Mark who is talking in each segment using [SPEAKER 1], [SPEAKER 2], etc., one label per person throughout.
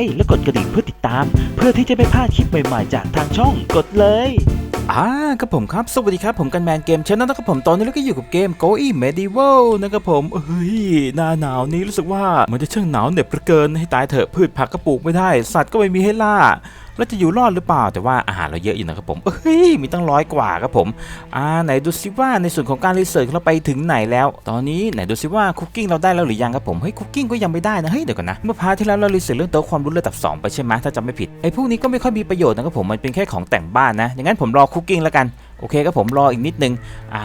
[SPEAKER 1] ค์และกดกระดิ่งเพื่อติดตาม เพื่อที่จะไม่พลาดคลิปใหม่ๆ จากทางช่องกดเลย
[SPEAKER 2] อ่าครับผมครับ สวัสดีครับผมกันแมนเกมชนลนะครับผมตอนนี้เราก็อยู่กับเกม Go e Medieval นะครับผมเฮ้ยหน้าหนาวนี้รู้สึกว่ามันจะช่างหนาวเหน็บเหลือเกินให้ตายเถอะพืชผักก็ปลูกไม่ได้ สัตว์ก็ไม่มีให้ล่า แล้วจะอยู่รอดหรือเปล่า แต่ว่าอาหารเราเยอะอยู่นะครับผมเฮ้ยมีตั้งร้อยกว่าครับผมอ่าไหนดูซิว่าในส่วนของการรีเสิร์ชเราไปถึงไหนแล้ว ตอนนี้ไหนดูซิว่าคุกกิ้งเราได้แล้วหรือยังครับผมเฮ้ยคุกกิ้งก็ยังไม่ได้นะเฮ้ยเดี๋ยวก่อนนะเมื่อพาร์ทที่แล้วเรารีเสิร์ชเรื่องโต๊ะความรู้ระดับ2ไปใช่ไหมถ้าจำไม่ผิดไอ้พวกนี้ก็ไม่ค่อยมีประโยชน์นะครับผมมันเป็นแค่ของแต่งบ้านนะอย่างนั้นผมรอคุกกิ้งแล้วกันโอเคครับผมรออีกนิดนึงอ่า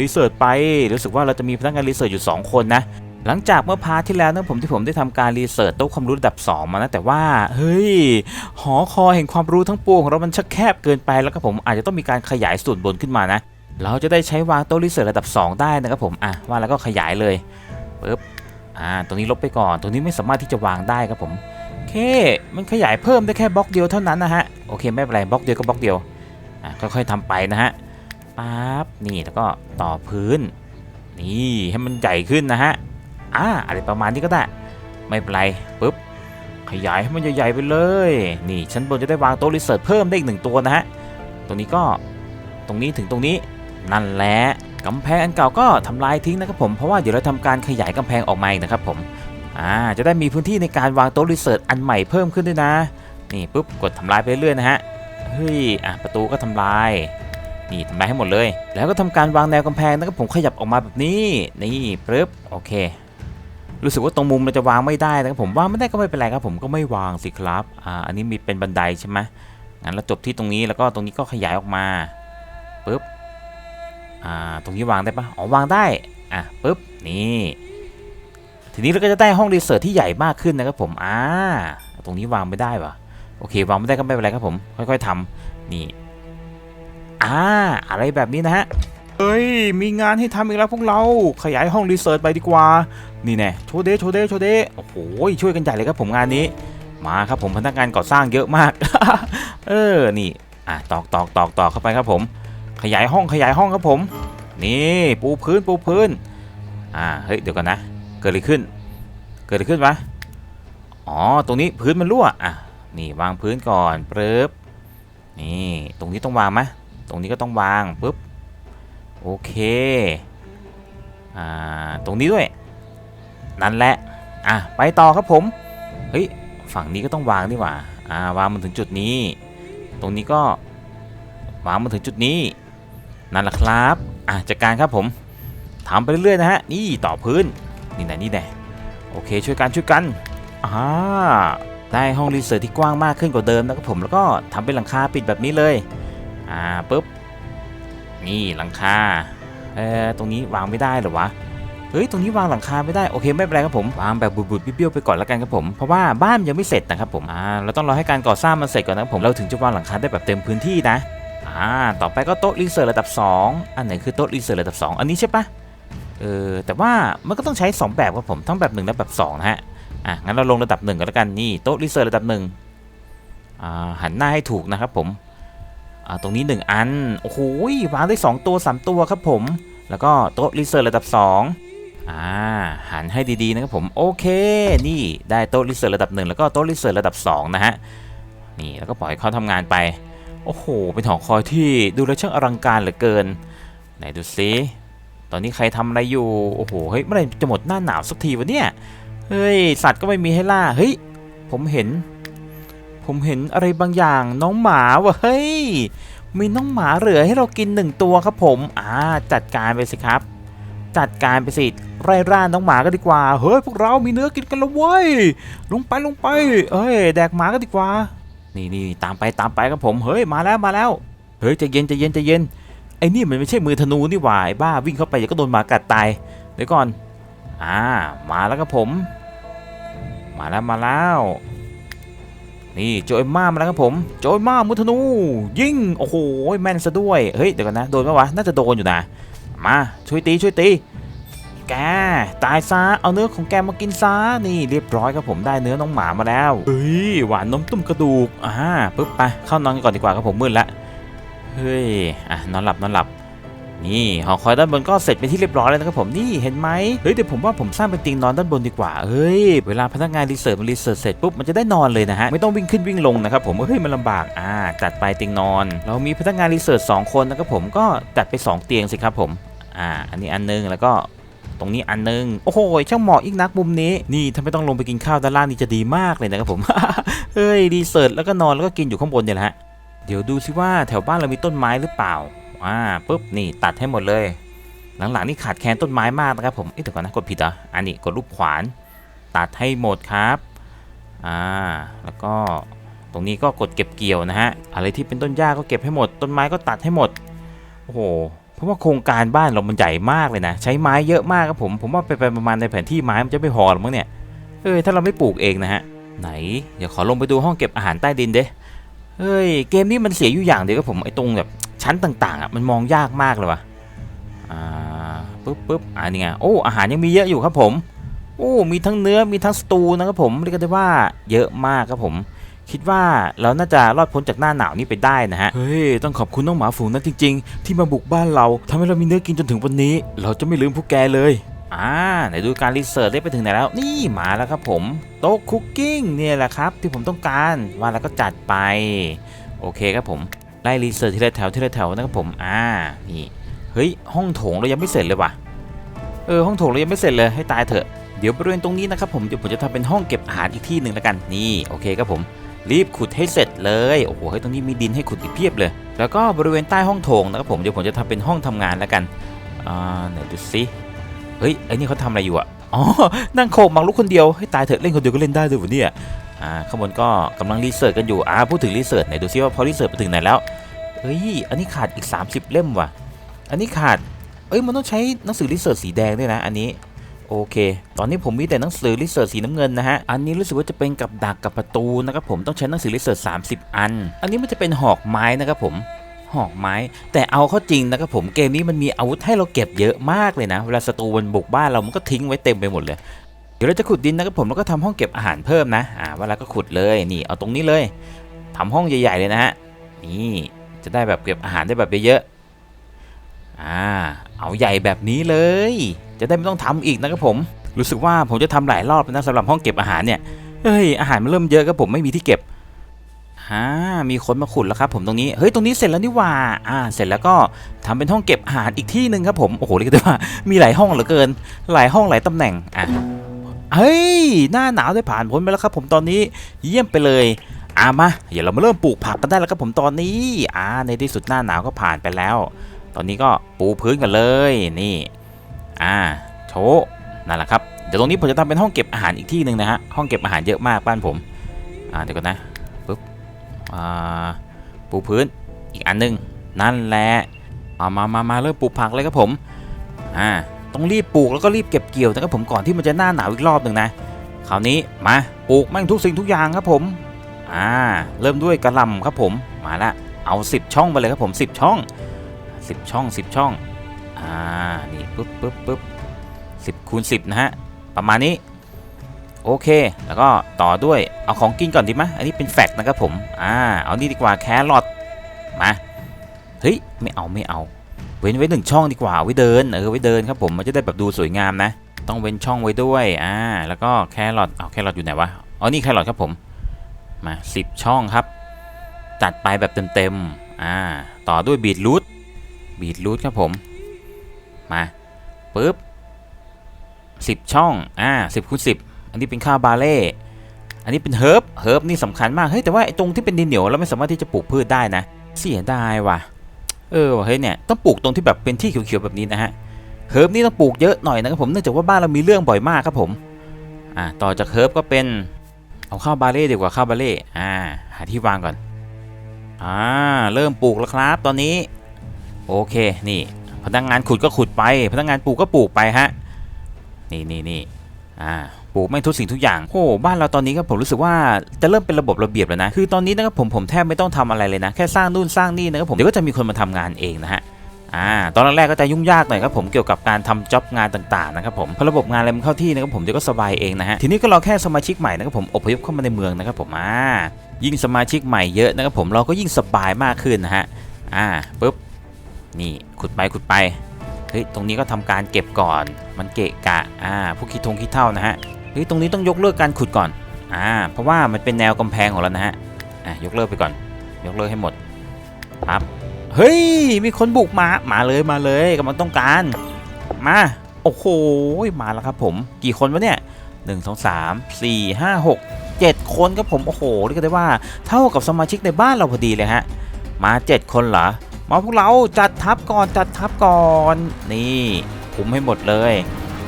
[SPEAKER 2] รีเสิร์ชไปรู้สึกว่าเราจะมีพนักงานรีเสิร์ชอยู่ 2 คนนะ หลังจากเมื่อพาร์ทที่แล้วนะผมที่ผมได้ทำการรีเสิร์ชโต๊ะความรู้ระดับ 2 มานะแต่ว่าเฮ้ยหอคอแห่งความรู้ทั้งปวงของเรามันชักแคบเกินไปแล้วก็ผมอาจจะต้องมีการขยายส่วนบนขึ้นมานะ เราจะได้ใช้วางโต๊ะรีเสิร์ชระดับ 2 ได้นะครับผมอะว่าแล้วก็ขยายเลยปึ๊บอ่าตรงนี้ลบไปก่อนตรงนี้ไม่สามารถที่จะวางได้ครับผมโอเค มันขยายเพิ่มได้แค่บล็อกเดียวเท่านั้นนะฮะโอเคไม่เป็นไรบล็อกเดียวก็บล็อกเดียวอะค่อยๆทำไปนะฮะปั๊บนี่แล้วก็ต่อพื้น นี่ให้มันใหญ่ขึ้นนะฮะ อ่าอะไรประมาณนี้ก็ได้ ไม่เป็นไรปุ๊บขยายให้มันใหญ่ๆไปเลย นี่ชั้นบนจะได้วางโต๊ะรีเสิร์ชเพิ่มได้อีกหนึ่งตัวนะฮะตรงนี้ก็ตรงนี้ถึงตรงนี้นั่นแหละกำแพงอันเก่าก็ทำลายทิ้งนะครับผมเพราะว่าเดี๋ยวเราทำการขยายกำแพงออกมาอีกนะครับผมอ่าจะได้มีพื้นที่ในการวางโต๊ะรีเสิร์ชอันใหม่เพิ่มขึ้นด้วยนะ นี่ปุ๊บกดทำลายไปเรื่อยนะฮะเฮ้ยอะประตูก็ทำลาย นี่ทำลายให้หมดเลย แล้วก็ทำการวางแนวกำแพงนะครับผมขยับออกมาแบบนี้นี่ปึ๊บโอเค รู้สึกว่าตรงมุมเราจะวางไม่ได้นะครับผมวางไม่ได้ก็ไม่เป็นไรครับผมก็ไม่วางสิครับอ่าอันนี้มีเป็นบันไดใช่ไหมงั้นเราจบที่ตรงนี้แล้วก็ตรงนี้ก็ขยายออกมาปึ๊บอ่าตรงนี้วางได้ปะอ๋อวางได้อะปึ๊บนี่ทีนี้เราก็จะได้ห้องรีเสิร์ชที่ใหญ่มากขึ้นนะครับผมอ่าตรงนี้วางไม่ได้วะโอเควางไม่ได้ก็ไม่เป็นไรครับผมค่อยๆทำนี่อ่าอะไรแบบนี้นะฮะ เฮ้ย มีงานให้ทำอีกแล้วพวกเรา ขยายห้องรีเสิร์ชไปดีกว่า นี่แน่โชเดโชเดโชเดโอ้โห ช่วยกันใหญ่เลยครับผมงานนี้ มาครับผมพนักงานก่อสร้างเยอะมาก เออ นี่ อะ ตอกตอกตอกตอกเข้าไปครับผม ขยายห้องขยายห้องครับผม นี่ปูพื้นปูพื้น อ่า เฮ้ย เดี๋ยวก่อนนะ เกิดอะไรขึ้น เกิดอะไรขึ้นวะ อ๋อ ตรงนี้พื้นมันรั่ว อะ นี่วางพื้นก่อนปึ๊บนี่ ตรงนี้ต้องวางไหมตรงนี้ก็ต้องวางปุ๊บ โอเค อ่า ตรงนี้ด้วย นั่นแหละ อะ ไปต่อครับผม เฮ้ย ฝั่งนี้ก็ต้องวางดีกว่า อ่า วางมันถึงจุดนี้ ตรงนี้ก็ วางมาถึงจุดนี้ นั่นแหละครับ อะ จัดการครับผมทำไปเรื่อยๆนะฮะ นี่ต่อพื้น นี่ไหนนี่ไหนโอเค ช่วยกันช่วยกัน อ่า ได้ห้องรีเสิร์ชที่กว้างมากขึ้นกว่าเดิมนะครับผม แล้วก็ทำเป็นหลังคาปิดแบบนี้เลย อ่า ปุ๊บ นี่หลังคาเออตรงนี้วางไม่ได้เหรอวะเฮ้ยตรงนี้วางหลังคาไม่ได้โอเคไม่เป็นไรครับผมวางแบบบุดๆเบี้ยวๆไปก่อนแล้วกันครับผมเพราะว่าบ้านยังไม่เสร็จนะครับผมอ่าเราต้องรอให้การก่อสร้างมันเสร็จก่อนนะครับผมเราถึงจะวางหลังคาได้แบบเต็มพื้นที่นะอ่าต่อไปก็โต๊ะรีเสิร์ชระดับ 2 อันไหนคือโต๊ะรีเสิร์ชระดับ 2 อันนี้ใช่ปะเออแต่ว่ามันก็ต้องใช้ 2 แบบครับผมทั้งแบบ1และแบบ2นะฮะอะงั้นเราลงระดับ1กันแล้วกันนี่โต๊ะรีเสิร์ชระดับ1อ่าหันหน้าให้ถูกนะครับผมอ่า ตรงนี้ 1 อัน โอ้โหวางได้ 2 ตัว 3 ตัวครับผม แล้วก็โต๊ะรีเสิร์ชระดับ 2 อ่าหันให้ดีๆนะครับผม โอเค นี่ได้โต๊ะรีเสิร์ชระดับ 1 แล้วก็โต๊ะรีเสิร์ชระดับ 2 นะฮะ นี่แล้วก็ปล่อยเขาทำงานไป โอ้โห เป็นหอคอยที่ดูแล้วช่างอลังการเหลือเกิน ไหนดูซิตอนนี้ใครทำอะไรอยู่ โอ้โห เฮ้ยเมื่อไหร่จะหมดหน้าหนาวสักทีวะเนี่ย เฮ้ย สัตว์ก็ไม่มีให้ล่า เฮ้ย ผมเห็น ผมเห็นอะไรบางอย่างน้องหมาวะเฮ้ย มีน้องหมาเหลือให้เรากินหนึ่งตัวครับผม อ่า จัดการไปสิครับ จัดการไปสิไร่ร่าน้องหมาก็ดีกว่า เฮ้ยพวกเรามีเนื้อกินกันแล้วเว้ย ลงไปลงไปเฮ้ย แดกหมาก็ดีกว่า นี่นี่ตามไปตามไปครับผม เฮ้ยมาแล้วมาแล้ว เฮ้ยใจเย็นใจเย็นใจเย็น ไอ้นี่มันไม่ใช่มือธนูนี่หว่าบ้าวิ่งเข้าไปเดี๋ยวก็โดนหมากัดตาย เดี๋ยวก่อน อ่า มาแล้วครับผม มาแล้วมาแล้ว นี่โจยมามาแล้วครับผมโจยมามือธนูยิงโอ้โหแม่นซะด้วยเฮ้ยเดี๋ยวกันนะโดนไหมวะน่าจะโดนอยู่นะมาช่วยตีช่วยตีแกตายซะเอาเนื้อของแกมากินซะนี่เรียบร้อยครับผมได้เนื้อน้องหมามาแล้วเฮ้ยหวานนมตุ้มกระดูกอ่าปึ๊บไปเข้านอนกันก่อนดีกว่าครับผมมืดละเฮ้ยอะนอนหลับนอนหลับ นี่หอคอยด้านบนก็เสร็จเป็นที่เรียบร้อยแล้วนะครับผมนี่เห็นไหมเฮ้ยเดี๋ยวผมว่าผมสร้างเป็นเตียงนอนด้านบนดีกว่าเฮ้ยเวลาพนักงานรีเสิร์ชมันรีเสิร์ชเสร็จปุ๊บมันจะได้นอนเลยนะฮะไม่ต้องวิ่งขึ้นวิ่งลงนะครับผมเฮ้ยมันลำบากอ่าจัดไปเตียงนอน เรามีพนักงานรีเสิร์ชสองคนนะครับผมก็จัดไปสองเตียงสิครับผมอ่าอันนี้อันนึงแล้วก็ตรงนี้อันนึง โอ้โห ช่างเหมาะอีกนักมุมนี้ นี่ถ้าไม่ต้องลงไปกินข้าวด้านล่างนี่จะดีมากเลยนะครับผม เฮ้ยรีเสิร์ชแล้วก็นอนแล้วก็กินอยู่ข้างบนเนี่ยแหละฮะ เดี๋ยวดูสิว่าแถวบ้านเรามีต้นไม้หรือเปล่า อ่าปุ๊บนี่ตัดให้หมดเลย หลังๆนี่ขาดแคลนต้นไม้มากนะครับผมเอ๊ะเดี๋ยวก่อนนะกดผิดเหรออันนี้กดรูปขวาน ตัดให้หมดครับอ่าแล้วก็ตรงนี้ก็กดเก็บเกี่ยวนะฮะอะไรที่เป็นต้นหญ้าก็เก็บให้หมด ต้นไม้ก็ตัดให้หมดโอ้โหเพราะว่าโครงการบ้านเรามันใหญ่มากเลยนะ ใช้ไม้เยอะมากครับผม ผมว่าไปไปประมาณในแผนที่ไม้มันจะไม่พอหรอกมั้งเนี่ยเอ้ยถ้าเราไม่ปลูกเองนะฮะไหนเดี๋ยวขอลงไปดูห้องเก็บอาหารใต้ดินเด้เฮ้ยเกมนี้มันเสียอยู่อย่างเดียวครับผมไอ้ตรงแบบ ชั้นต่างๆอะมันมองยากมากเลยว่ะอ่าปึ๊บปึ๊บอ่านี่ไงโอ้อาหารยังมีเยอะอยู่ครับผมโอ้มีทั้งเนื้อมีทั้งสตูนะครับผมเรียกได้ว่าเยอะมากครับผม คิดว่าเราน่าจะรอดพ้นจากหน้าหนาวนี้ไปได้นะฮะเฮ้ยต้องขอบคุณน้องหมาฝูงนั้นจริง ๆ ที่มาบุกบ้านเราทำให้เรามีเนื้อกินจนถึงวันนี้ เราจะไม่ลืมพวกแกเลยอ่าไหนดูการรีเสิร์ชได้ไปถึงไหนแล้ว นี่มาแล้วครับผมโต๊ะคุกกิ้งเนี่ยแหละครับที่ผมต้องการว่าแล้วก็จัดไปโอเคครับผม ไล่รีเสิร์ชทีละแถวทีละแถวนะครับผมอ่านี่เฮ้ยห้องโถงเรายังไม่เสร็จเลยว่ะเออห้องโถงเรายังไม่เสร็จเลยให้ตายเถอะเดี๋ยวบริเวณตรงนี้นะครับผมเดี๋ยวผมจะทำเป็นห้องเก็บอาหารอีกที่หนึ่งแล้วกันนี่โอเคครับผมรีบขุดให้เสร็จเลยโอ้โหเฮ้ยตรงนี้มีดินให้ขุดอีกเพียบเลย แล้วก็บริเวณใต้ห้องโถงนะครับผมเดี๋ยวผมจะทำเป็นห้องทำงานแล้วกันอ่าไหนดูสิเฮ้ยไอ้นี่เขาทำอะไรอยู่อะอ๋อนั่งโขกมังลุกคนเดียวให้ตายเถอะเล่นคนเดียวก็เล่นได้ด้วยวะเนี่ย อ่าข้างบนก็กำลังรีเสิร์ชกันอยู่อ่าพูดถึงรีเสิร์ชไหนดูซิว่าพอรีเสิร์ชไปถึงไหนแล้วเฮ้ยอันนี้ขาดอีก 30 เล่มว่ะ อันนี้ขาดเอ้ยมันต้องใช้หนังสือรีเสิร์ชสีแดงด้วยนะอันนี้โอเค ตอนนี้ผมมีแต่หนังสือรีเสิร์ชสีน้ำเงินนะฮะ อันนี้รู้สึกว่าจะเป็นกับดักกับประตูนะครับผมต้องใช้หนังสือรีเสิร์ช30อัน อันนี้มันจะเป็นหอกไม้นะครับผม หอกไม้ แต่เอาเข้าจริงนะครับผมเกมนี้มันมีอาวุธให้เราเก็บเยอะมากเลยนะ เวลาศัตรูมันบุกบ้านเรามันก็ทิ้งไว้เต็มไปหมดเลย เดี๋ยวเราจะขุดดินนะครับผมแล้วก็ทำห้องเก็บอาหารเพิ่มนะอ่าเวลาก็ขุดเลยนี่เอาตรงนี้เลยทำห้องใหญ่ๆเลยนะฮะนี่จะได้แบบเก็บอาหารได้แบบเยอะๆอ่าเอาใหญ่แบบนี้เลย จะได้ไม่ต้องทำอีกนะครับผมรู้สึกว่าผมจะทำหลายรอบนะสำหรับห้องเก็บอาหารเนี่ยเฮ้ยอาหารมันเริ่มเยอะครับผมไม่มีที่เก็บฮ่ามีคนมาขุดแล้วครับผมตรงนี้ เฮ้ย ตรงนี้เสร็จแล้วนี่ว่า อ่า เสร็จแล้วก็ทำเป็นห้องเก็บอาหารอีกที่หนึ่งครับผม โอ้โห เรียกได้ว่ามีหลายห้องเหลือเกิน หลายห้องหลายตำแหน่ง อะ เฮ้ย หน้าหนาวได้ผ่านพ้นไปแล้วครับผมตอนนี้เยี่ยมไปเลยอ่ามาเดี๋ยวเรามาเริ่มปลูกผักกันได้แล้วครับผมตอนนี้อ่าในที่สุดหน้าหนาวก็ผ่านไปแล้ว ตอนนี้ก็ปูพื้นกันเลยนี่อ่าโชว์นั่นแหละครับเดี๋ยวตรงนี้ผมจะทำเป็นห้องเก็บอาหารอีกที่หนึ่งนะฮะห้องเก็บอาหารเยอะมากบ้านผมอ่าเดี๋ยวก่อนนะปึ๊บอ่าปูพื้นอีกอันหนึงนั่นแหละเอามามามาเริ่มปลูกผักเลยครับผมอ่า ต้องรีบปลูกแล้วก็รีบเก็บเกี่ยวนะครับผมก่อนที่มันจะหน้าหนาวอีกรอบหนึ่งนะคราวนี้มาปลูกแม่งทุกสิ่งทุกอย่างครับผมอ่าเริ่มด้วยกระลำครับผมมาละเอา 10 ช่องไปเลยครับผม 10 ช่อง 10 ช่อง 10 ช่องอ่านี่ปึ๊บปึ๊บปึ๊บสิบคูณสิบนะฮะประมาณนี้โอเค แล้วก็ต่อด้วยเอาของกินก่อนดีไหมอันนี้เป็นแฟกต์นะครับผมอ่าเอานี่ดีกว่าแครอทมาเฮ้ยไม่เอาไม่เอา เว้นไว้หนึ่งช่องดีกว่าไว้เดินเออไว้เดินครับผมมันจะได้แบบดูสวยงามนะ ต้องเว้นช่องไว้ด้วยอ่าแล้วก็แครอทเอาแครอทอยู่ไหนวะอ๋อนี่แครอทครับผมมา10 ช่องครับจัดไปแบบเต็มๆอ่าต่อด้วยบีทรูทบีทรูทครับผมมาปึ๊บ10 ช่องอ่า10คูณ10 อันนี้เป็นข้าวบาเล่อันนี้เป็นเฮิร์บเฮิร์บนี่สำคัญมากเฮ้ยแต่ว่าไอ้ตรงที่เป็นดินเหนียวเราไม่สามารถที่จะปลูกพืชได้นะเสียดายว่ะ เออว่ะเฮ้ยเนี่ยต้องปลูกตรงที่แบบเป็นที่เขียวๆแบบนี้นะฮะเฮิร์บนี่ต้องปลูกเยอะหน่อยนะครับผมเนื่องจากว่าบ้านเรามีเรื่องบ่อยมากครับผมอ่าต่อจากเฮิร์บก็เป็นเอาข้าวบาเล่ดีกว่าข้าวบาเล่อ่าหาที่วางก่อนอ่าเริ่มปลูกแล้วครับตอนนี้ โอเคนี่ พนักงานขุดก็ขุดไป พนักงานปลูกก็ปลูกไปฮะนี่นี่นี่อ่า ปลูกไม่ทุกสิ่งทุกอย่างโอ้บ้านเราตอนนี้ครับผมรู้สึกว่าจะเริ่มเป็นระบบระเบียบแล้วนะคือตอนนี้นะครับผมผมแทบไม่ต้องทำอะไรเลยนะแค่สร้างนู่นสร้างนี่นะครับผมเดี๋ยวก็จะมีคนมาทำงานเองนะฮะอ่าตอนแรกก็จะยุ่งยากหน่อยครับผมเกี่ยวกับการทำจ็อบงานต่างๆนะครับผมพอระบบงานอะไรมันเข้าที่นะครับผมเดี๋ยวก็สบายเองนะฮะทีนี้ก็รอแค่สมาชิกใหม่นะครับผมอพยพเข้ามาในเมืองนะครับผมอ่ายิ่งสมาชิกใหม่เยอะนะครับผมเราก็ยิ่งสบายมากขึ้นนะฮะอ่าปุ๊บนี่ขุดไปขุดไปเฮ้ยตรงนี้ก็ทำการเก็บก่อนมันเกะกะอ่าพวกขี้ทงขี้เท่านะฮะ เฮ้ยตรงนี้ต้องยกเลิกการขุดก่อนอ่าเพราะว่ามันเป็นแนวกำแพงของเรานะฮะอะยกเลิกไปก่อน ยกเลิกให้หมดปั๊บเฮ้ยมีคนบุกมามาเลยมาเลยกำลังต้องการมาโอ้โหมาแล้วครับผมกี่คนวะเนี่ยหนึ่งสองสามสี่ห้าหกเจ็ดคนครับผมโอ้โหเรียกได้ว่าเท่ากับสมาชิกในบ้านเราพอดีเลยฮะมาเจ็ดคนเหรอมาพวกเราจัดทัพก่อนจัดทัพก่อนนี่คุมให้หมดเลย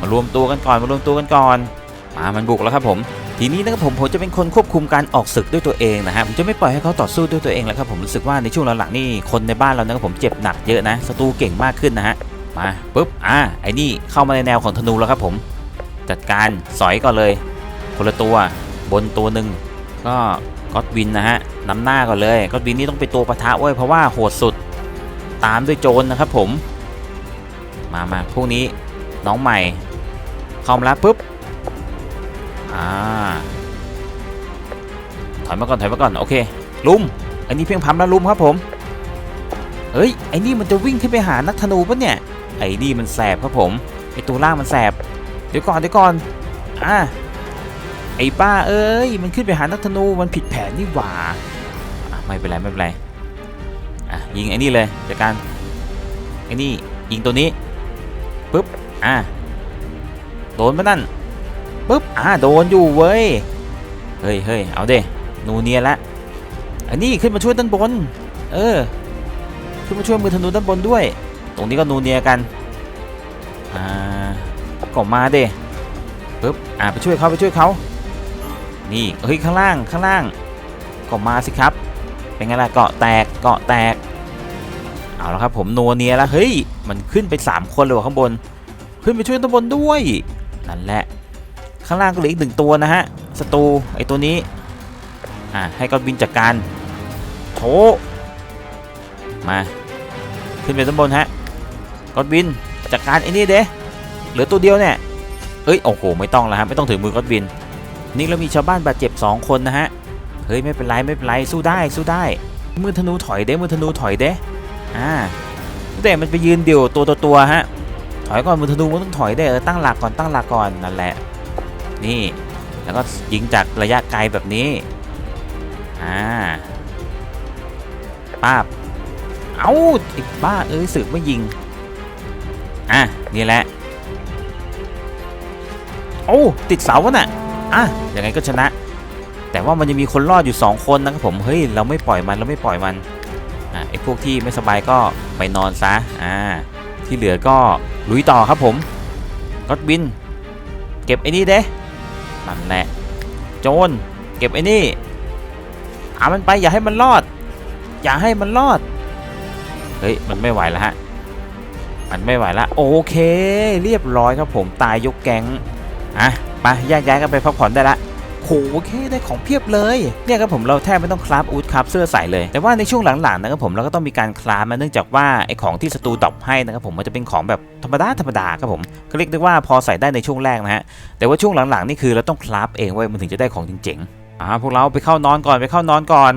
[SPEAKER 2] มารวมตัวกันก่อนมารวมตัวกันก่อน มามันบุกแล้วครับผม ทีนี้นะครับผมผมจะเป็นคนควบคุมการออกศึกด้วยตัวเองนะฮะผมจะไม่ปล่อยให้เขาต่อสู้ด้วยตัวเองแล้วครับผมรู้สึกว่าในช่วงหลังๆนี่คนในบ้านเรานะครับผมเจ็บหนักเยอะนะศัตรูเก่งมากขึ้นนะฮะมาปุ๊บอ่าไอ้นี่เข้ามาในแนวของธนูแล้วครับผม จัดการสอยก่อนเลย คนละตัวบนตัวหนึ่งก็ก็อดวินนะฮะนำหน้าก่อนเลยก็อดวินนี่ต้องเป็นตัวปะทะเว้ยเพราะว่าโหดสุดตามด้วยโจรนะครับผม มามาพวกนี้น้องใหม่เข้ามาแล้วปุ๊บ อ่าถอยมาก่อนถอยมาก่อนโอเคลุมอันนี้เพียงพัมแล้วลุมครับผมเฮ้ยไอ้นี่มันจะวิ่งขึ้นไปหานักธนูปะเนี่ยไอ้นี่มันแสบครับผมไอ้ตัวล่างมันแสบเดี๋ยวก่อนเดี๋ยวก่อนอะไอ้ป้าเอ้ยมันขึ้นไปหานักธนูมันผิดแผนนี่หว่าไม่เป็นไรไม่เป็นไรอะยิงไอ้นี่เลยจากการไอ้นี่ยิงตัวนี้ปึ๊บอะโดนปะนั่น ปึ๊บอะโดนอยู่เว้ย เฮ้ยเฮ้ยเอาเด้นูเนียละ อันนี้ขึ้นมาช่วยด้านบน เออ ขึ้นมาช่วยมือธนูด้านบนด้วย ตรงนี้ก็นูเนียกัน อ่าก็มาเด้ปึ๊บอ่าไปช่วยเขาไปช่วยเขานี่เฮ้ยข้างล่างข้างล่าง ก็มาสิครับ เป็นไงล่ะเกาะแตกเกาะแตก เอาแล้วครับผมนัวเนียแล้วเฮ้ยมันขึ้นไป 3 คนเลยว่ะข้างบน ขึ้นไปช่วยตัวบนด้วย นั่นแหละ ข้างล่างก็เหลืออีกหนึ่งตัวนะฮะศัตรูไอตัวนี้อ่าให้ก็บินจัดการโถมาขึ้นไปด้านบนฮะก็บินจัดการไอ้นี่เด้เหลือตัวเดียวเนี่ยเอ้ยโอ้โหไม่ต้องแล้วฮะไม่ต้องถึงมือก็อดบิน นี่เรามีชาวบ้านบาดเจ็บ 2 คนนะฮะเฮ้ยไม่เป็นไรไม่เป็นไรสู้ได้สู้ได้มือธนูถอยเด้มือธนูถอยเด้อ่าแต่มันไปยืนเดี่ยวตัวตัวตัวฮะถอยก่อนมือธนูมันต้องถอยได้เออตั้งหลักก่อนตั้งหลักก่อนนั่นแหละ นี่ แล้วก็ยิงจากระยะไกลแบบนี้ อ่าป้าบเอ้าไอ้บ้า เอ้ยสึกไม่ยิง อะ นี่แหละ โอ้ ติดเสาวะน่ะ อะยังไงก็ชนะ แต่ว่ามันยังมีคนรอดอยู่ 2 คนนะครับผม เฮ้ย เราไม่ปล่อยมันเราไม่ปล่อยมัน อะไอ้พวกที่ไม่สบายก็ไปนอนซะ อ่า ที่เหลือก็ลุยต่อครับผมก็อดบิน เก็บไอ้นี่เด้ นั่นแหละโจรเก็บไอ้นี่เอามันไปอย่าให้มันรอด อย่าให้มันรอด เฮ้ย มันไม่ไหวแล้วฮะ มันไม่ไหวแล้วโอเค เรียบร้อยครับผมตายยกแก๊งอะไปแยกย้ายกันไปพักผ่อนได้ละ โหโอเคได้ของเพียบเลยเนี่ยครับผมเราแทบไม่ต้องคราฟอูดคราฟเสื้อใส่เลย แต่ว่าในช่วงหลังๆนะครับผมเราก็ต้องมีการคราฟมาเนื่องจากว่าไอของที่ศัตรูดรอปให้นะครับผมมันจะเป็นของแบบธรรมดาธรรมดาครับผมก็เรียกได้ว่าพอใส่ได้ในช่วงแรกนะฮะแต่ว่าช่วงหลังๆนี่คือเราต้องคราฟเองเว้มันถึงจะได้ของจริงๆอ่าพวกเราไปเข้านอนก่อนไปเข้านอนก่อน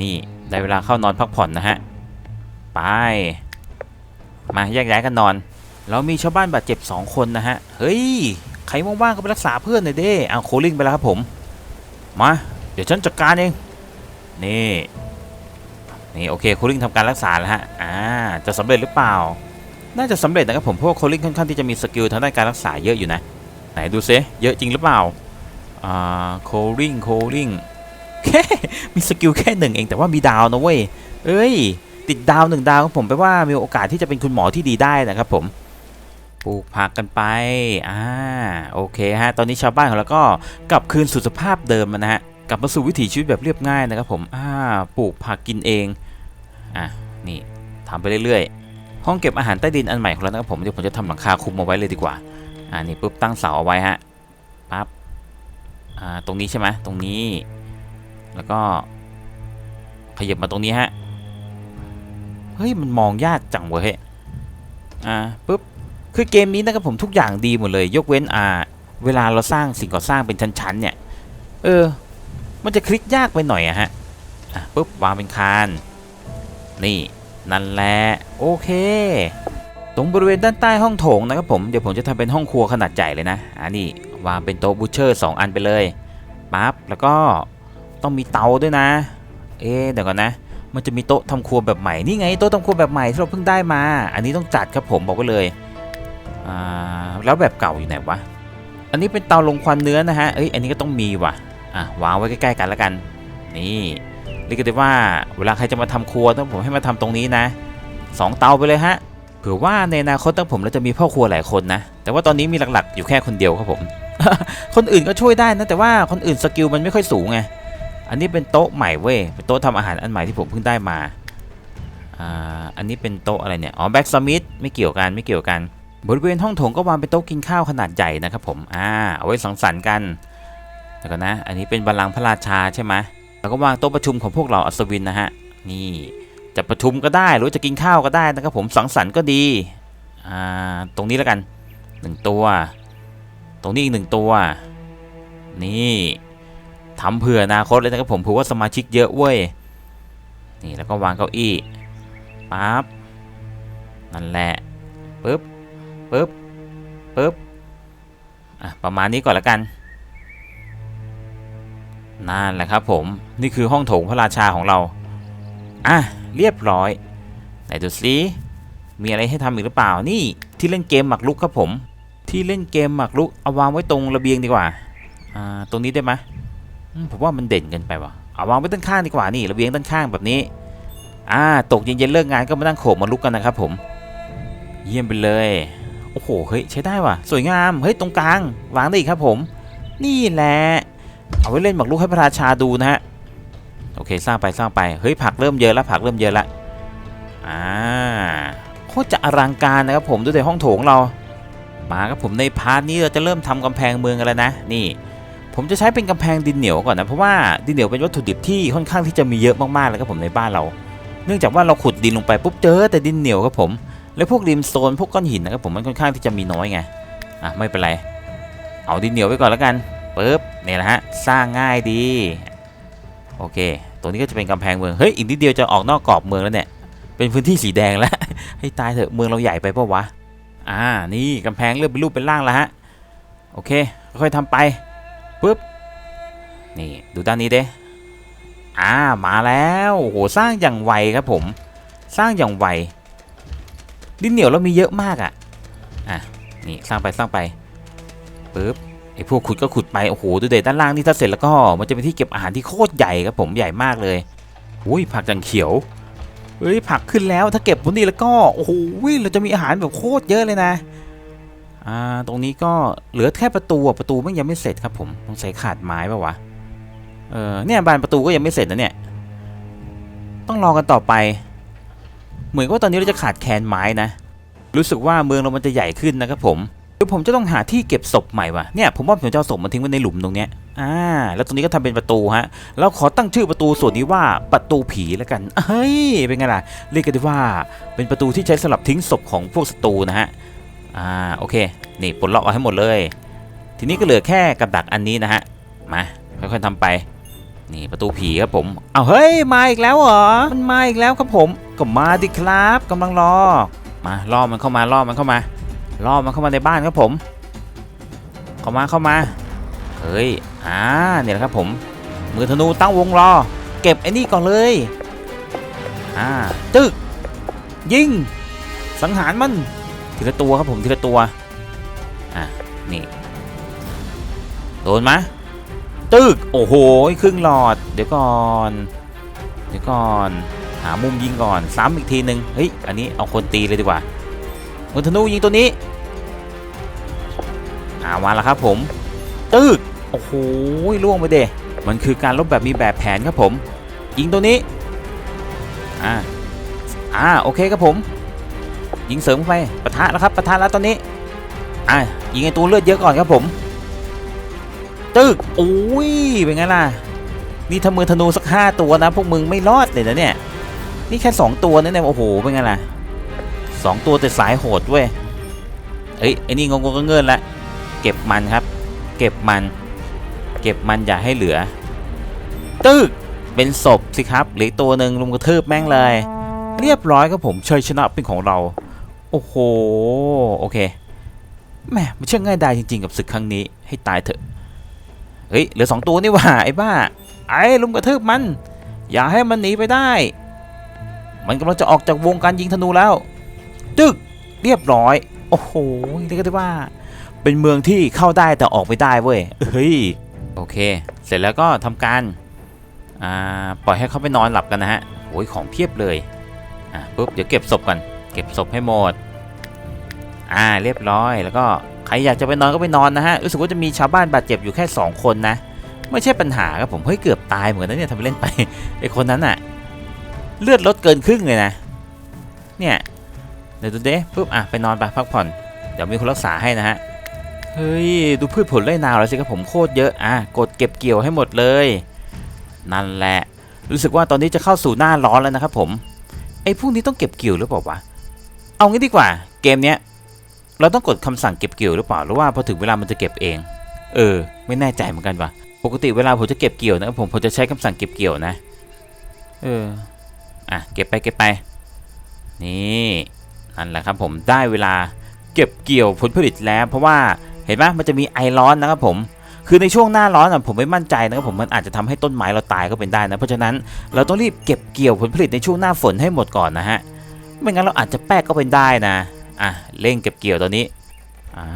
[SPEAKER 2] นี่ได้เวลาเข้านอนพักผ่อนนะฮะไปมาแยกย้ายกันนอน เรามีชาวบ้านบาดเจ็บ 2 คนนะฮะ เฮ้ย ครว่างๆก็ไปรักษาเพื่อนหน่อยเด้เอาโคลิงไปแล้วครับผม มา เดี๋ยวฉันจัดการเอง นี่ นี่โอเคโคลิงทำการรักษาแล้วฮะ อ่า จะสำเร็จหรือเปล่า น่าจะสำเร็จนะครับผมเพราะว่าโคลิงค่อนข้างที่จะมีสกิลทางด้านการรักษาเยอะอยู่นะ ไหนดูซิเยอะจริงหรือเปล่า อ่า โคลิงโคลิงแค่มีสกิลแค่หนึ่งเองแต่ว่ามีดาวนะเว้ย เอ้ย ติดดาวหนึ่งดาวของผมแปลว่ามีโอกาสที่จะเป็นคุณหมอที่ดีได้นะครับผม ปลูกผักกันไป อ่า โอเคฮะ ตอนนี้ชาวบ้านของเราก็กลับคืนสู่สภาพเดิมนะฮะ กลับมาสู่วิถีชีวิตแบบเรียบง่ายนะครับผม อ่า ปลูกผักกินเอง อะ นี่ทำไปเรื่อยๆ ห้องเก็บอาหารใต้ดินอันใหม่ของเรานะครับผม เดี๋ยวผมจะทำหลังคาคุมเอาไว้เลยดีกว่า อ่า นี่ปุ๊บตั้งเสาเอาไว้ฮะ ปั๊บ อ่า ตรงนี้ใช่ไหมตรงนี้ แล้วก็ขยับมาตรงนี้ฮะ เฮ้ย มันมองยากจังเว้ย อ่า ปุ๊บ คือเกมนี้นะครับผมทุกอย่างดีหมดเลย ยกเว้นอ่าเวลาเราสร้างสิ่งก่อสร้างเป็นชั้นๆเนี่ย เออ มันจะคลิกยากไปหน่อยอะฮะอะปุ๊บวางเป็นคานนี่นั่นแหละโอเค ตรงบริเวณด้านใต้ห้องโถงนะครับผมเดี๋ยวผมจะทำเป็นห้องครัวขนาดใหญ่เลยนะอันนี้วางเป็นโต๊ะบูชเชอร์สองอันไปเลยปั๊บแล้วก็ต้องมีเตาด้วยนะ เอ๊เดี๋ยวก่อนนะ มันจะมีโต๊ะทำครัวแบบใหม่นี่ไงโต๊ะทำครัวแบบใหม่ที่เราเพิ่งได้มา อันนี้ต้องจัดครับผมบอกไว้เลย อ่าแล้วแบบเก่าอยู่ไหนวะ อันนี้เป็นเตาลงควันเนื้อนะฮะ เอ้ย อันนี้ก็ต้องมีว่ะ อะวางไว้ใกล้ๆกันแล้วกัน นี่เรียกได้ว่า เวลาใครจะมาทำครัวต้องผมให้มาทำตรงนี้นะสองเตาไปเลยฮะ เผื่อว่าในอนาคตตั้งผมเราจะมีพ่อครัวหลายคนนะ แต่ว่าตอนนี้มีหลักๆ อยู่แค่คนเดียวครับผม คนอื่นก็ช่วยได้นะ แต่ว่าคนอื่นสกิลมันไม่ค่อยสูงไง อันนี้เป็นโต๊ะใหม่เว้ย เป็นโต๊ะทำอาหารอันใหม่ที่ผมเพิ่งได้มา อ่า อันนี้เป็นโต๊ะอะไรเนี่ย อ๋อแบ็กสมิธไม่เกี่ยวกันไม่เกี่ยวกัน บริเวณห้องโถงก็วางเป็นโต๊ะกินข้าวขนาดใหญ่นะครับผมอ่าเอาไว้สังสรรค์กันแล้วก็นะ อันนี้เป็นบัลลังก์พระราชาใช่ไหมแล้วก็วางโต๊ะประชุมของพวกเราอัศวินนะฮะนี่จะประชุมก็ได้หรือจะกินข้าวก็ได้นะครับผมสังสรรค์ก็ดีอ่าตรงนี้แล้วกันหนึ่งตัว ตรงนี้อีกหนึ่งตัว นี่ทำเผื่ออนาคตเลยนะครับผมเผื่อว่าสมาชิกเยอะเว้ยนี่แล้วก็วางเก้าอี้ปั๊บนั่นแหละปึ๊บ ปึ๊บปึ๊บอะประมาณนี้ก่อนละกันนั่นแหละครับผมนี่คือห้องโถงพระราชาของเรา อะ เรียบร้อย ไหนดูสิมีอะไรให้ทำอีกหรือเปล่านี่ที่เล่นเกมหมากรุกครับผม ที่เล่นเกมหมากรุกเอาวางไว้ตรงระเบียงดีกว่าอ่าตรงนี้ได้ไหมผมว่ามันเด่นเกินไปว่ะเอาวางไว้ด้านข้างดีกว่านี่ระเบียงด้านข้างแบบนี้อ่าตกเย็นๆเลิกงานก็มานั่งโขกมาลุกกันนะครับผม เยี่ยมไปเลย โอ้โห เฮ้ย ใช้ได้ว่ะ สวยงาม เฮ้ย ตรงกลาง วางได้อีกครับผม นี่แหละ เอาไว้เล่นหมากรุกให้พระราชาดูนะฮะ โอเค สร้างไปสร้างไป เฮ้ย ผักเริ่มเยอะแล้ว ผักเริ่มเยอะแล้ว อ่า โคตรจะอลังการนะครับผม ดูในห้องโถงเรา มาครับผมในพาร์ทนี้เราจะเริ่มทำกำแพงเมืองกันแล้วนะ นี่ ผมจะใช้เป็นกำแพงดินเหนียวก่อนนะ เพราะว่าดินเหนียวเป็นวัตถุดิบที่ค่อนข้างที่จะมีเยอะมากๆเลยครับผมในบ้านเรา เนื่องจากว่าเราขุดดินลงไปปุ๊บเจอแต่ดินเหนียวครับผม แล้วพวกริมโซนพวกก้อนหินนะครับผมมันค่อนข้างที่จะมีน้อยไงอะไม่เป็นไรเอาดินเหนียวไว้ก่อนแล้วกันปึ๊บเนี่ยแหละฮะสร้างง่ายดีโอเคตัวนี้ก็จะเป็นกำแพงเมืองเฮ้ยอีกนิดเดียวจะออกนอกกรอบเมืองแล้วเนี่ยเป็นพื้นที่สีแดงแล้วให้ตายเถอะเมืองเราใหญ่ไปปะวะอ่านี่กำแพงเริ่มเป็นรูปเป็นร่างแล้วฮะโอเคค่อยๆทำไปปึ๊บนี่ดูด้านนี้เด้อ่ามาแล้วโอ้โหสร้างอย่างไวครับผม สร้างอย่างไว ดินเหนียวเรามีเยอะมากอะ่ะอะนี่สร้างไปสร้างไปปึ๊บไอ้พวกขุดก็ขุดไปโอ้โหดูเด็ดด้านล่างนี่ถ้าเสร็จแล้วก็มันจะเป็นที่เก็บอาหารที่โคตรใหญ่ครับผมใหญ่มากเลยอุ้ยผักจังเขียวเฮ้ยผักขึ้นแล้วถ้าเก็บพวกนี้แล้วก็โอ้โหเราจะมีอาหารแบบโคตรเยอะเลยนะอ่าตรงนี้ก็เหลือแค่ประตูประตูมันยังไม่เสร็จครับผมต้องใช้ขาดไม้ป่าวะเออเนี่ยบานประตูก็ยังไม่เสร็จนะเนี่ยต้องรอกันต่อไป เหมือนว่าตอนนี้เราจะขาดแคลนไม้นะ รู้สึกว่าเมืองเรามันจะใหญ่ขึ้นนะครับผมเดี๋ยวผมจะต้องหาที่เก็บศพใหม่ว่ะเนี่ยผมว่าผมจะเอาศพมาทิ้งไว้ในหลุมตรงเนี้ยอ่าแล้วตรงนี้ก็ทำเป็นประตูฮะแล้วขอตั้งชื่อประตูส่วนนี้ว่าประตูผีแล้วกันเฮ้ยเป็นไงล่ะเรียกกันได้ว่าเป็นประตูที่ใช้สำหรับทิ้งศพของพวกศัตรูนะฮะอ่าโอเค นี่ปลดล็อกเอาให้หมดเลย ทีนี้ก็เหลือแค่กับดักอันนี้นะฮะมาค่อยๆทำไป นี่ประตูผีครับผม เอาเฮ้ยมาอีกแล้วเหรอ มันมาอีกแล้วครับผม ก็มาดิครับกำลังรอ มาล่อมันเข้ามาล่อมันเข้ามาล่อมันเข้ามาในบ้านครับผม เข้ามาเข้ามา เฮ้ย อ่าเนี่ยแหละครับผม มือธนูตั้งวงรอ เก็บไอ้นี่ก่อนเลย อ่า ตึก ยิง สังหารมันทีละตัวครับผมทีละตัว อะ นี่ โดนไหม ตึกโอ้โหครึ่งหลอด เดี๋ยวก่อน เดี๋ยวก่อน หามุมยิงก่อนซ้ำอีกทีหนึ่งเฮ้ยอันนี้เอาคนตีเลยดีกว่ามือธนูยิงตัวนี้อามาแล้วครับผม ตึกโอ้โหล่วงไปเดมันคือการลบแบบมีแบบแผนครับผม ยิงตัวนี้ อ่า อ่า โอเคครับผม ยิงเสริมไปปะทะแล้วครับปะทะแล้วตอนนี้ อะยิงไอตัวเลือดเยอะก่อนครับผม ตึกโอ้ยเป็นไงล่ะ นี่ถ้ามือธนูสักห้าตัวนะ พวกมึงไม่รอดเลยนะเนี่ย นี่แค่สองตัวนะเนี่ยโอ้โหเป็นไงล่ะสองตัวแต่สายโหดเว้ยเอ้ยไอ้นี่งงงๆเงินละเก็บมันครับ เก็บมัน เก็บมันอย่าให้เหลือ ตึกเป็นศพสิครับเหลือตัวหนึ่งลุมกระทืบแม่งเลย เรียบร้อยครับผมชัยชนะเป็นของเรา โอ้โหโอเคแหมมันช่างง่ายดายจริง ๆ กับศึกครั้งนี้ให้ตายเถอะ เฮ้ยเหลือสองตัวนี่ว่าไอ้บ้า ไอ้ลุมกระทืบมัน อย่าให้มันหนีไปได้ มันกำลังจะออกจากวงการยิงธนูแล้ว จึกเรียบร้อย โอ้โหเรียกได้ว่า เป็นเมืองที่เข้าได้แต่ออกไม่ได้เว้ยเฮ้ยโอเค เสร็จแล้วก็ทำการอ่าปล่อยให้เขาไปนอนหลับกันนะฮะโอ้ยของเพียบเลยอะปุ๊บเดี๋ยวเก็บศพกันเก็บศพให้หมดอ่าเรียบร้อยแล้วก็ ใครอยากจะไปนอนก็ไปนอนนะฮะ รู้สึกว่าจะมีชาวบ้านบาดเจ็บอยู่แค่สองคนนะ ไม่ใช่ปัญหาครับผม เฮ้ยเกือบตายเหมือนกันนะเนี่ยทำไปเล่นไปไอคนนั้นอะเลือดลดเกินครึ่งเลยนะ เนี่ยเดี๋ยวดูเด้ปุ๊บอะไปนอนไปพักผ่อน เดี๋ยวมีคนรักษาให้นะฮะ เฮ้ยดูพืชผลไร่นาแล้วสิครับผมโคตรเยอะอะกดเก็บเกี่ยวให้หมดเลย นั่นแหละ รู้สึกว่าตอนนี้จะเข้าสู่หน้าร้อนแล้วนะครับผมไอ้พวกนี้ต้องเก็บเกี่ยวหรือเปล่าวะ เอางี้ดีกว่าเกมเนี้ย เราต้องกดคำสั่งเก็บเกี่ยวหรือเปล่าหรือว่าพอถึงเวลามันจะเก็บเอง เออ ไม่แน่ใจเหมือนกันว่ะปกติเวลาผมจะเก็บเกี่ยวนะครับผมผมจะใช้คำสั่งเก็บเกี่ยวนะ เอออะเก็บไปเก็บไป นี่นั่นแหละครับผมได้เวลาเก็บเกี่ยวผลผลิตแล้วเพราะว่าเห็นไหมมันจะมีไอร้อนนะครับผมคือในช่วงหน้าร้อนอะผมไม่มั่นใจนะครับผมมันอาจจะทำให้ต้นไม้เราตายก็เป็นได้นะเพราะฉะนั้นเราต้องรีบเก็บเกี่ยวผลผลิตในช่วงหน้าฝนให้หมดก่อนนะฮะไม่งั้นเราอาจจะแป๊กก็เป็นได้นะ อะเร่งเก็บเกี่ยวตอนนี้อ่า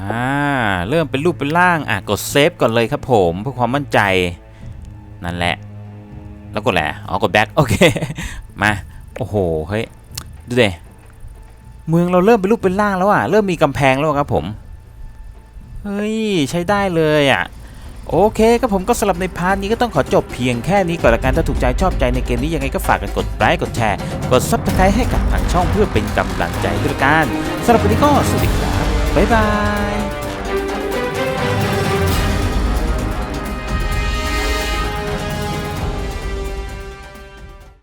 [SPEAKER 2] เริ่มเป็นรูปเป็นร่างอะกดเซฟก่อนเลยครับผมเพื่อความมั่นใจนั่นแหละ แล้วกดแหละอ๋อกดแบ็คโอเคมาโอ้โหเฮ้ยดูเดเมืองเราเริ่มเป็นรูปเป็นร่างแล้วอะเริ่มมีกำแพงแล้วครับผมเฮ้ยใช้ได้เลยอะ โอเคครับผมก็สำหรับในพาร์ทนี้ก็ต้องขอจบเพียงแค่นี้ก่อนละกันถ้าถูกใจชอบใจในเกมนี้ยังไงก็ฝากกันกดไลค์กดแชร์กดซับสไครต์ให้กับทางช่องเพื่อเป็นกำลังใจด้วยกันสำหรับวันนี้ก็สวัสดีครับบ๊ายบาย